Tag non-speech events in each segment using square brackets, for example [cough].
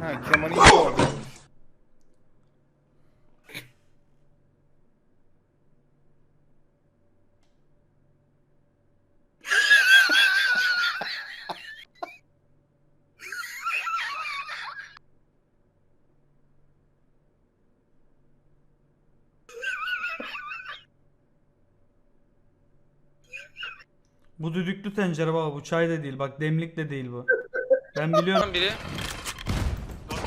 Ha Kemal'in yeri orada. Bu düdüklü tencere baba bu çay da değil bak demlik de değil bu. Ben biliyorum. biri.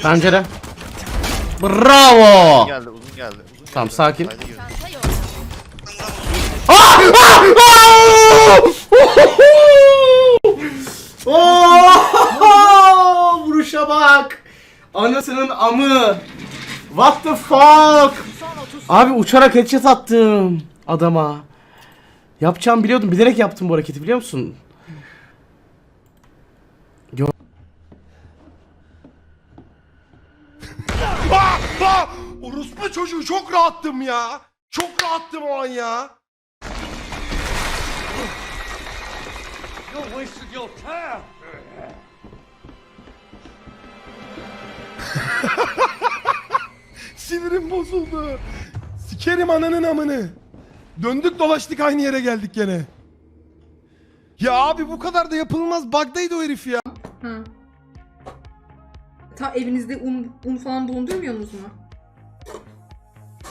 Pencere. Bravo. geldi uzun geldi. Uzun Tamam, geldi. sakin. Haydi yürü. Oo, vuruşa bak. Anasının amı. What the fuck? Abi uçarak headshot attım adama. Yapacağım biliyordum. Bilerek yaptım bu hareketi biliyor musun? Ah! Ah! Orospu çocuğu çok rahattım ya. Çok rahattım o an ya. [laughs] Sinirim bozuldu. Sikerim ananın amını. Döndük dolaştık aynı yere geldik gene. Ya abi bu kadar da yapılmaz. Bug'daydı o herif ya. Ha. Ta evinizde un, un falan bulundurmuyorsunuz mu?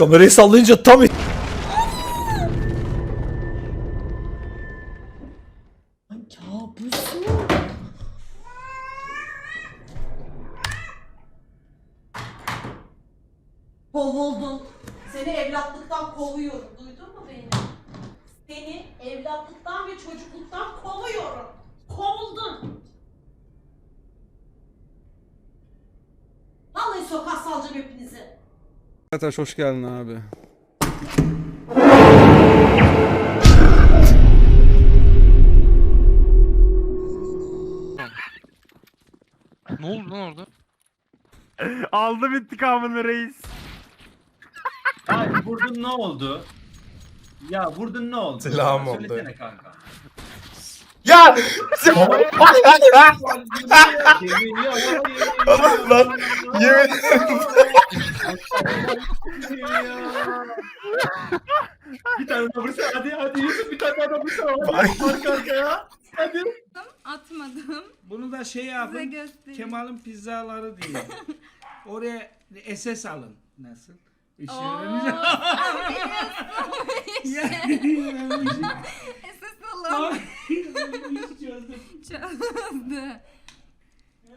Kamerayı sallayınca tam Kovuldun. Seni evlatlıktan kovuyorum. Duydun mu beni? Seni evlatlıktan ve çocukluktan kovuyorum. Ataş hoş geldin abi. Ne oldu lan orada? Aldım intikamını reis. Abi vurdun ne oldu? Ya vurdun ne oldu? Selam oldu. Söylesene kanka. Ya! lan yemin bir tane daha vursana hadi hadi Yusuf bir tane daha vursana. Arka arkaya. Hadi. Atmadım. Bunu da şey yapın. Kemal'in pizzaları diye. [laughs] Oraya SS alın. Nasıl? İşi öğreneceğim. Esas alın. çözdüm. Çözdü.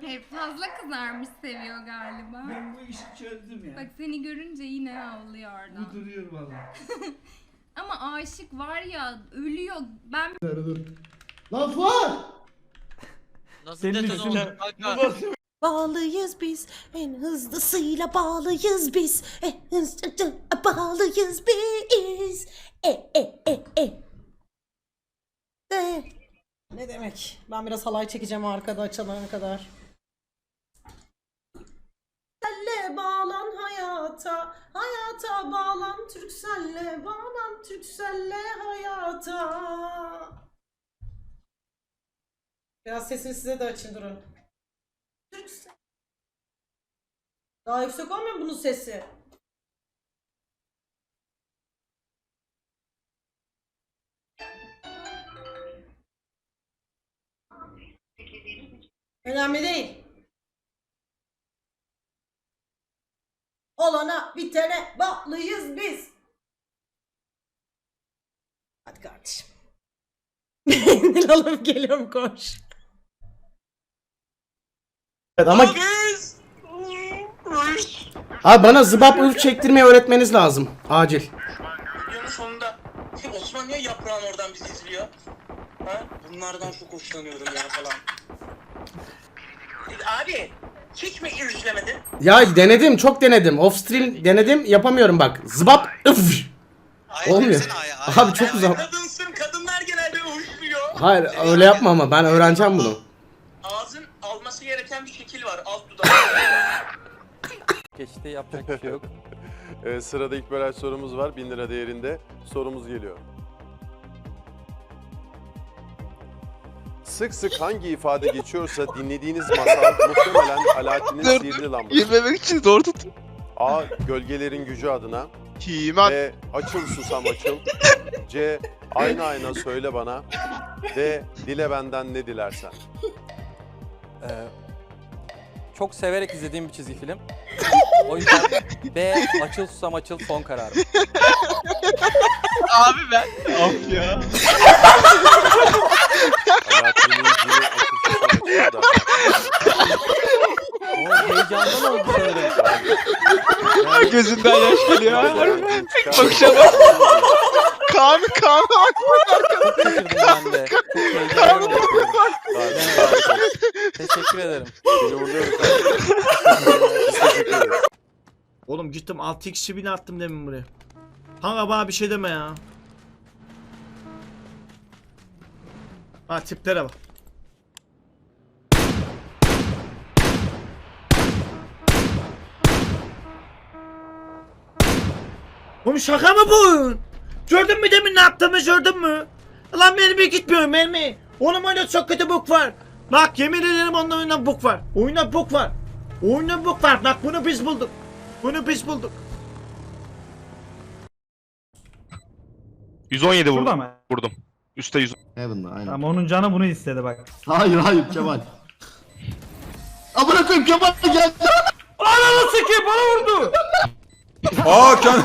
Hep fazla kızarmış seviyor galiba. Ben bu işi çözdüm ya. Bak seni görünce yine havlıyor oradan. Bu duruyor valla. [laughs] Ama aşık var ya ölüyor. Ben Nasıl Senin deton için- oldu kanka? Bağlıyız biz, en hızlısıyla bağlıyız biz, en hızlı bağlıyız biz. E e e e. De. Ne demek? Ben biraz halay çekeceğim arkada açılana kadar. Türkcell'le bağlan hayata, hayata bağlan Türkcell'le bağlan Türkcell'le hayata. Biraz sesini size de açın durun. Türkcell. Daha yüksek olmuyor mu bunun sesi? Önemli değil. Olana bitene bağlıyız biz. Hadi kardeşim. [laughs] Mendil alıp geliyorum koş. Evet ama... Abi bana zıbap ırf çektirmeyi öğretmeniz lazım. Acil. Videonun sonunda Osman niye yaprağın oradan bizi izliyor? Ha? Bunlardan çok hoşlanıyorum ya falan. Abi Hiç mi irişlemedin? Ya denedim çok denedim. Off stream denedim yapamıyorum bak. Zıbap üf. Olmuyor. Abi çok uzak. Kadınsın kadınlar genelde uyuşmuyor. Hayır öyle yapma ama ben öğreneceğim bunu. Ağzın alması gereken bir şekil var alt dudak. [laughs] Geçti yapacak bir şey yok. [laughs] Ee, sırada ilk bölüm sorumuz var. 1000 lira değerinde. Sorumuz geliyor. Sık sık hangi ifade geçiyorsa dinlediğiniz masal muhtemelen Alaaddin'in sihirli lambası. Yememek için zor tut. A. Gölgelerin gücü adına. B. Açıl susam açıl. C. Ayna ayna söyle bana. D. Dile benden ne dilersen. Ee, çok severek izlediğim bir çizgi film. O yüzden B açıl susam açıl son kararım. Alaaddin'in cini açıl susam açıl da. O heyecandan oldu sanırım. Gözünden yaş geliyor. Bakışa Kaan Kaan ben de. Çok heyecandan oldu. Teşekkür ederim. Oğlum gittim 6x çibini attım demin buraya. Kanka bana bir şey deme ya. Ha tiplere bak. Oğlum şaka mı bu? Gördün mü demin ne yaptığımı gördün mü? Lan mermi gitmiyor mermi. Oğlum oyunda çok kötü bug var. Bak yemin ederim onun oyunda bug var. Oyunda bug var. Oyunda bug var. Bak bunu biz bulduk. Bunu biz bulduk. 117 vurdum. Burada mı? vurdum. Üste 100. Heaven'da aynen. Ama onun canı bunu istedi bak. Hayır hayır Kemal. Amına koyayım Kemal geldi. Ananı sikeyim bana vurdu. Aa kan [laughs]